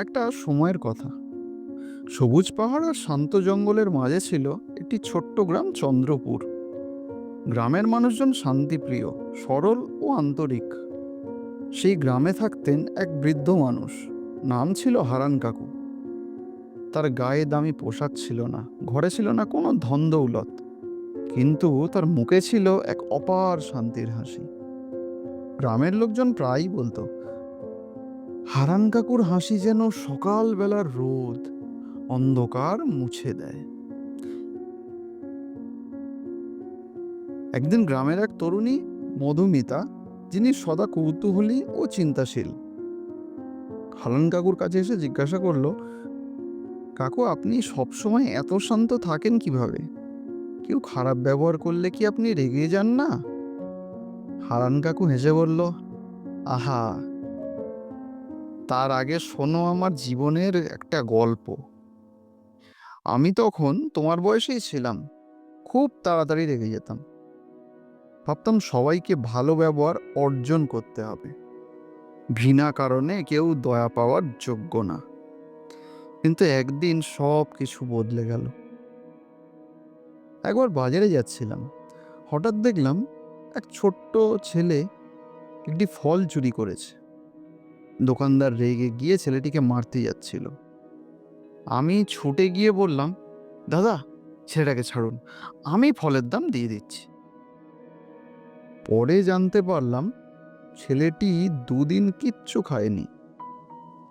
একটা সময়ের কথা। সবুজ পাহাড় আর শান্ত জঙ্গলের মাঝে ছিল একটি ছোট্ট গ্রাম চন্দ্রপুর। গ্রামের মানুষজন শান্তিপ্রিয়, সরল ও আন্তরিক। সেই গ্রামে থাকতেন এক বৃদ্ধ মানুষ, নাম ছিল হারান কাকু। তার গায়ে দামি পোশাক ছিল না, ঘরে ছিল না কোনো ধন দৌলত। কিন্তু তার মুখে ছিল এক অপার শান্তির হাসি। গ্রামের লোকজন প্রায়ই বলতো হারান কাকুর হাসি যেন সকালবেলার রোদ, অন্ধকার মুছে দেয়। একদিন গ্রামের এক তরুণী, মধুমিতা, যিনি সদা কৌতূহলী ও চিন্তাশীল। হারান কাকুর কাছে এসে জিজ্ঞাসা করল, কাকু, আপনি সবসময় এত শান্ত থাকেন কীভাবে? কেউ খারাপ ব্যবহার করলে কি আপনি রেগে যান না? হারান কাকু হেসে বলল, আহা তার আগে শোনো আমার জীবনের একটা গল্প। আমি তখন তোমার বয়সেই ছিলাম, খুব তাড়াতাড়ি রেগে যেতাম। ভাবতাম সবাইকে ভালো ব্যবহার অর্জন করতে হবে। ঘৃণা কারণে কেউ দয়া পাওয়ার যোগ্য না। কিন্তু একদিন সব কিছু বদলে গেল। একবার বাজারে যাচ্ছিলাম, হঠাৎ দেখলাম এক ছোট্ট ছেলে একটি ফল চুরি করেছে। দোকানদার রেগে গিয়ে ছেলেটিকে মারতে যাচ্ছিল। আমি ছুটে গিয়ে বললাম, দাদা, ছেলেটাকে ছাড়ুন, আমি ফলের দাম দিয়ে দিচ্ছি। পরে জানতে পারলাম, ছেলেটি দুদিন কিচ্ছু খায়নি।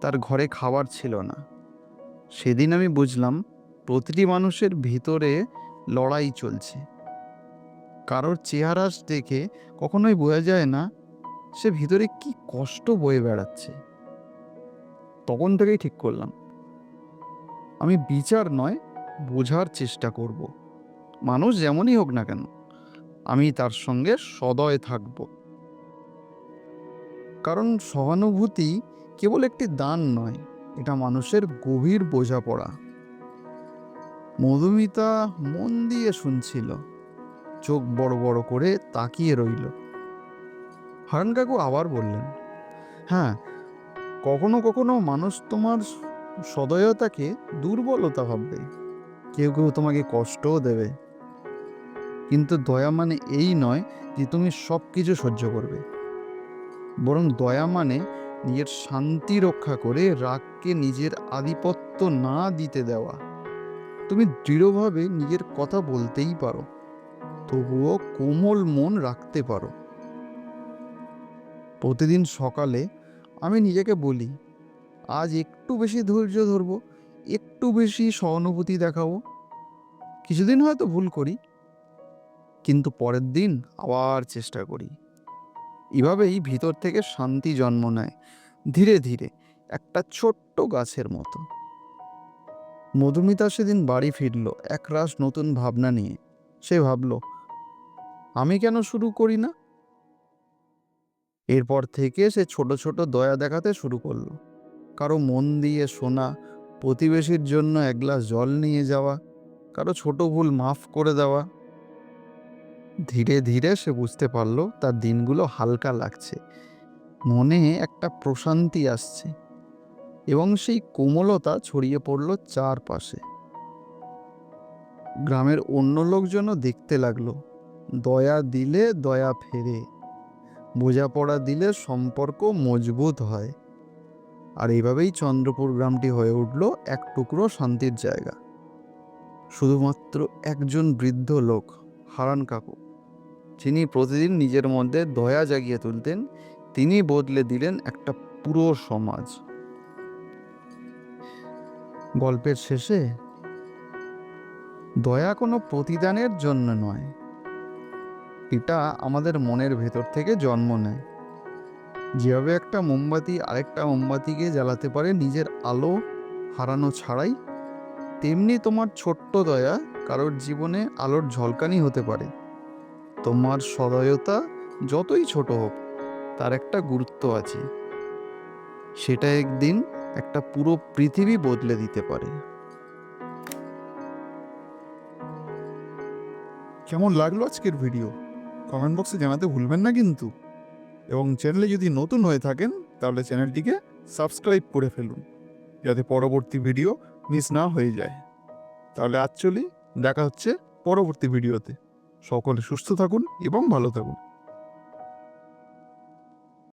তার ঘরে খাবার ছিল না। সেদিন আমি বুঝলাম, প্রতিটি মানুষের ভিতরে লড়াই চলছে। কারোর চেহারা দেখে কখনোই বোঝা যায় না সে ভিতরে কি কষ্ট বয়ে বেড়াচ্ছে? তখন থেকেই ঠিক করলাম। আমি বিচার নয়, বোঝার চেষ্টা করব। মানুষ যেমনই হোক না কেন, আমি তার সঙ্গে সদয় থাকব। কারণ সহানুভূতি কেবল একটি দান নয়, এটা মানুষের গভীর বোঝাপড়া। মধুমিতা মন দিয়ে শুনছিল, চোখ বড় বড় করে তাকিয়ে রইল। হারান কাকু আবার বললেন হ্যাঁ কখনো কখনো মানুষ তোমার সদয়তাকে দুর্বলতা ভাববে। কেউ কেউ তোমাকে কষ্টও দেবে। কিন্তু দয়া মানে এই নয় যে তুমি সব কিছু সহ্য করবে। বরং দয়া মানে নিজের শান্তি রক্ষা করে রাগকে নিজের আধিপত্য না দিতে দেওয়া। তুমি দৃঢ়ভাবে নিজের কথা বলতেই পারো, তবুও কোমল মন রাখতে পারো। প্রতিদিন সকালে আমি নিজেকে বলি, আজ একটু বেশি ধৈর্য ধরবো, একটু বেশি সহানুভূতি দেখাবো। কিছুদিন হয়তো ভুল করি, কিন্তু পরের দিন আবার চেষ্টা করি। এভাবেই ভিতর থেকে শান্তি জন্ম নেয়, ধীরে ধীরে একটা ছোট্ট গাছের মতো। মধুমিতা সেদিন বাড়ি ফিরল, একরাশ নতুন ভাবনা নিয়ে। সে ভাবল, আমি কেন শুরু করি না? এরপর থেকে সে ছোট ছোট দয়া দেখাতে শুরু করল। কারও মন দিয়ে শোনা, প্রতিবেশীর জন্য এক গ্লাস জল নিয়ে যাওয়া, কারও ছোট ভুল মাফ করে দেওয়া। ধীরে ধীরে সে বুঝতে পারল তার দিনগুলো হালকা লাগছে। মনে একটা প্রশান্তি আসছে এবং সেই কোমলতা ছড়িয়ে পড়ল চারপাশে। গ্রামের অন্য লোকজনও দেখতে লাগল। দয়া দিলে দয়া ফেরে। বোঝাপড়া দিলে সম্পর্ক মজবুত হয়। আর এইভাবেই চন্দ্রপুর গ্রামটি হয়ে উঠল এক টুকরো শান্তির জায়গা। শুধুমাত্র একজন বৃদ্ধ লোক, হারান কাকু। যিনি প্রতিদিন নিজের মধ্যে দয়া জাগিয়ে তুলতেন, তিনি বদলে দিলেন একটা পুরো সমাজ। গল্পের শেষে, দয়া কোনো প্রতিদানের জন্য নয় এটা আমাদের মনের ভেতর থেকে জন্ম নেয়। যেভাবে একটা মোমবাতি আরেকটা মোমবাতিকে জ্বালাতে পারে নিজের আলো হারানো ছাড়াই, তেমনি তোমার ছোট্ট দয়া কারোর জীবনে আলোর ঝলকানি হতে পারে। তোমার সদয়তা যতই ছোট হোক, তার একটা গুরুত্ব আছে। সেটা একদিন একটা পুরো পৃথিবী বদলে দিতে পারে। কেমন লাগল আজকের ভিডিও? কমেন্ট বক্সে জানাতে ভুলবেন না কিন্তু। এবং চ্যানেলে যদি নতুন হয়ে থাকেন, তাহলে চ্যানেলটিকে সাবস্ক্রাইব করে ফেলুন, যাতে পরবর্তী ভিডিও মিস না হয়ে যায়। তাহলে অ্যাকচুয়ালি দেখা হচ্ছে পরবর্তী ভিডিওতে। সকলে সুস্থ থাকুন এবং ভালো থাকুন।